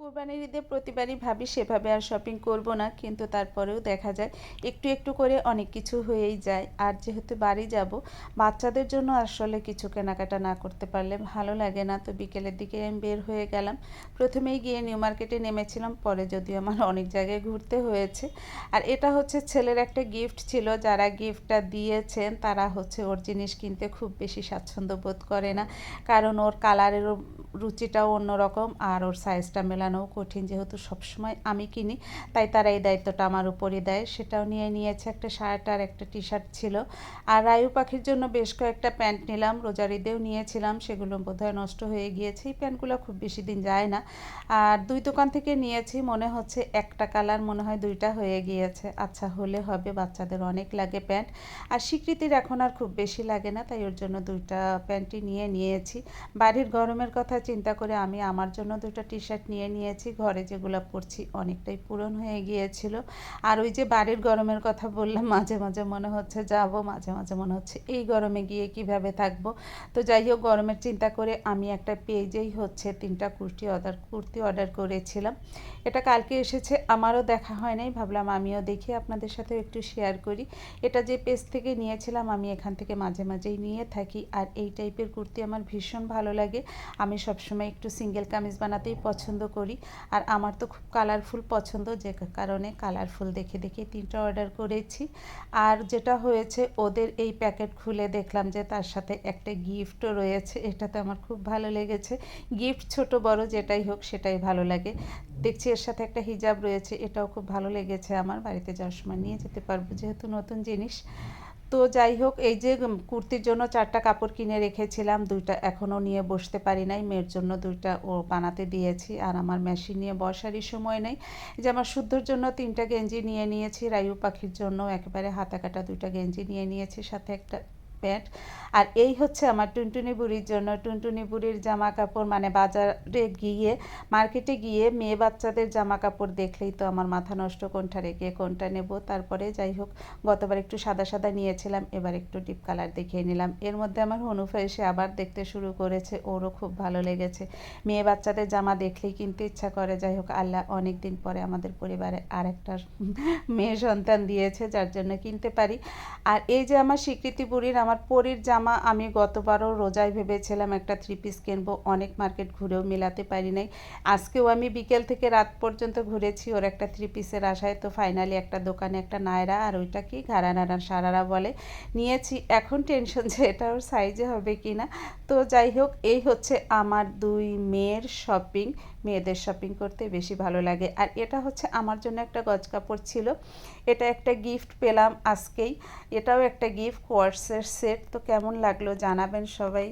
কোরবানির ঈদে প্রতিবারই ভাবি সেভাবে আর শপিং করব না, কিন্তু তারপরেও দেখা যায় একটু একটু করে অনেক কিছু হয়েই যায়। আর যেহেতু বাড়ি যাব, বাচ্চাদের জন্য আসলে কিছু কেনাকাটা না করতে পারলে ভালো লাগে না। তো বিকেলের দিকে আমি বের হয়ে গেলাম। প্রথমেই গিয়ে নিউ মার্কেটে নেমেছিলাম, পরে যদিও আমার অনেক জায়গায় ঘুরতে হয়েছে। আর এটা হচ্ছে ছেলের একটা গিফট ছিল, যারা গিফটটা দিয়েছেন তারা হচ্ছে ওর জিনিস কিনতে খুব বেশি স্বাচ্ছন্দ্য বোধ করে না। কারণ ওর কালারেরও রুচিটাও অন্যরকম আর ওর সাইজটা মেলানোও কঠিন যেহেতু সবসময় আমি কিনি, তাই তারা এই দায়িত্বটা আমার উপরই দেয়। সেটাও নিয়ে নিয়েছে একটা শার্ট আর একটা টি শার্ট ছিল। আর রায়ু পাখির জন্য বেশ কয়েকটা প্যান্ট নিলাম রোজার ঈদেও নিয়েছিলাম, সেগুলো বোধহয় নষ্ট হয়ে গিয়েছে। এই প্যান্টগুলো খুব বেশি দিন যায় না। আর দুই দোকান থেকে নিয়েছি, মনে হচ্ছে একটা কালার মনে হয় দুইটা হয়ে গিয়েছে। আচ্ছা হলে হবে, বাচ্চাদের অনেক লাগে প্যান্ট। আর স্বীকৃতির এখন আর খুব বেশি লাগে না, তাই ওর জন্য দুইটা প্যান্টই নিয়ে নিয়েছি। বাড়ির গরমের কথা চিন্তা করে আমি আমার জন্য দুটো টি শার্ট নিয়ে নিয়েছি, ঘরে যেগুলো পরছি অনেকটাই পূরণ হয়ে গিয়েছিল। আর ওই যে বাড়ির গরমের কথা বললাম, মাঝে মাঝে মনে হচ্ছে যাব, মাঝে মাঝে মনে হচ্ছে এই গরমে গিয়ে কীভাবে থাকব। তো যাই হোক, গরমের চিন্তা করে আমি একটা পেজেই হচ্ছে তিনটা কুর্তি অর্ডার কুর্তি অর্ডার করেছিলাম। এটা কালকে এসেছে, আমারও দেখা হয় নাই, ভাবলাম আমিও দেখি, আপনাদের সাথে একটু শেয়ার করি। এটা যে পেজ থেকে নিয়েছিলাম, আমি এখান থেকে মাঝে মাঝেই নিয়ে থাকি। আর এই টাইপের কুর্তি আমার ভীষণ ভালো লাগে। আমি সবসময় একটু সিঙ্গেল কামিজ বানাতেই পছন্দ করি। আর আমার তো খুব কালারফুল পছন্দ যে কারণে কালারফুল দেখে দেখে তিনটা অর্ডার করেছি। আর যেটা হয়েছে, ওদের এই প্যাকেট খুলে দেখলাম যে তার সাথে একটা গিফটও রয়েছে। এটাতে আমার খুব ভালো লেগেছে। গিফট ছোট, বড় যেটাই হোক সেটাই ভালো লাগে। দেখছি এর সাথে একটা হিজাব রয়েছে, এটাও খুব ভালো লেগেছে। আমার বাড়িতে যাওয়ার সময় নিয়ে যেতে পারব যেহেতু নতুন জিনিস। তো যাই হোক, এই যে কুর্তির জন্য চারটা কাপড় কিনে রেখেছিলাম, দুইটা এখনও নিয়ে বসতে পারি নাই। মেয়ের জন্য দুইটা ও বানাতে দিয়েছি, আর আমার মেশিন নিয়ে বসারই সময় নেই। যে, আমার শুদ্ধর জন্য তিনটা গেঞ্জি নিয়ে নিয়েছি, রায়ু পাখির জন্য একেবারে হাতা কাটা দুইটা গেঞ্জি নিয়ে নিয়েছি, সাথে একটা প্যান্ট। আর এই হচ্ছে আমার টুনটুনি বুড়ির জন্য। টুনটুনি বুড়ির জামা কাপড় মানে বাজারে গিয়ে, মার্কেটে গিয়ে মেয়ে বাচ্চাদের জামা কাপড় দেখলেই তো আমার মাথা নষ্ট কোনটা রেখে কোনটা নেব। তারপরে যাই হোক, গতবার একটু সাদা সাদা নিয়েছিলাম, এবার একটু ডিপ কালার দেখিয়ে নিলাম। এর মধ্যে আমার হনুফা এসে আবার দেখতে শুরু করেছে, ওরও খুব ভালো লেগেছে। মেয়ে বাচ্চাদের জামা দেখলেই কিনতে ইচ্ছা করে। যাই হোক, আল্লাহ অনেক দিন পরে আমাদের পরিবারে আরেকটা মেয়ে সন্তান দিয়েছে, যার জন্য কিনতে পারি। আর এই যে আমার স্বীকৃতি বুড়ির, আমার পরির জামা আমি গতবারও রোজায় ভেবেছিলাম একটা থ্রি পিস কিনবো। অনেক মার্কেট ঘুরেও মেলাতে পারি নাই। আজকেও আমি বিকেল থেকে রাত পর্যন্ত ঘুরেছি, ওর একটা থ্রি পিসের আশায়। তো ফাইনালি একটা দোকানে একটা নায়রা আর ওইটা কি ঘাড়ানাড়া সারারা বলে। নিয়েছি। এখন টেনশন যে এটা ওর সাইজে হবে কি না। তো যাই হোক, এই হচ্ছে আমার দুই মেয়ের শপিং মেয়েদের শপিং করতে বেশি ভালো লাগে। আর এটা হচ্ছে আমার জন্য একটা গজ কাপড় ছিল। এটা একটা গিফট পেলাম আজকেই। এটাও একটা গিফট কোয়ার্সের সেট তো কেমন লাগল জানাবেন সবাই।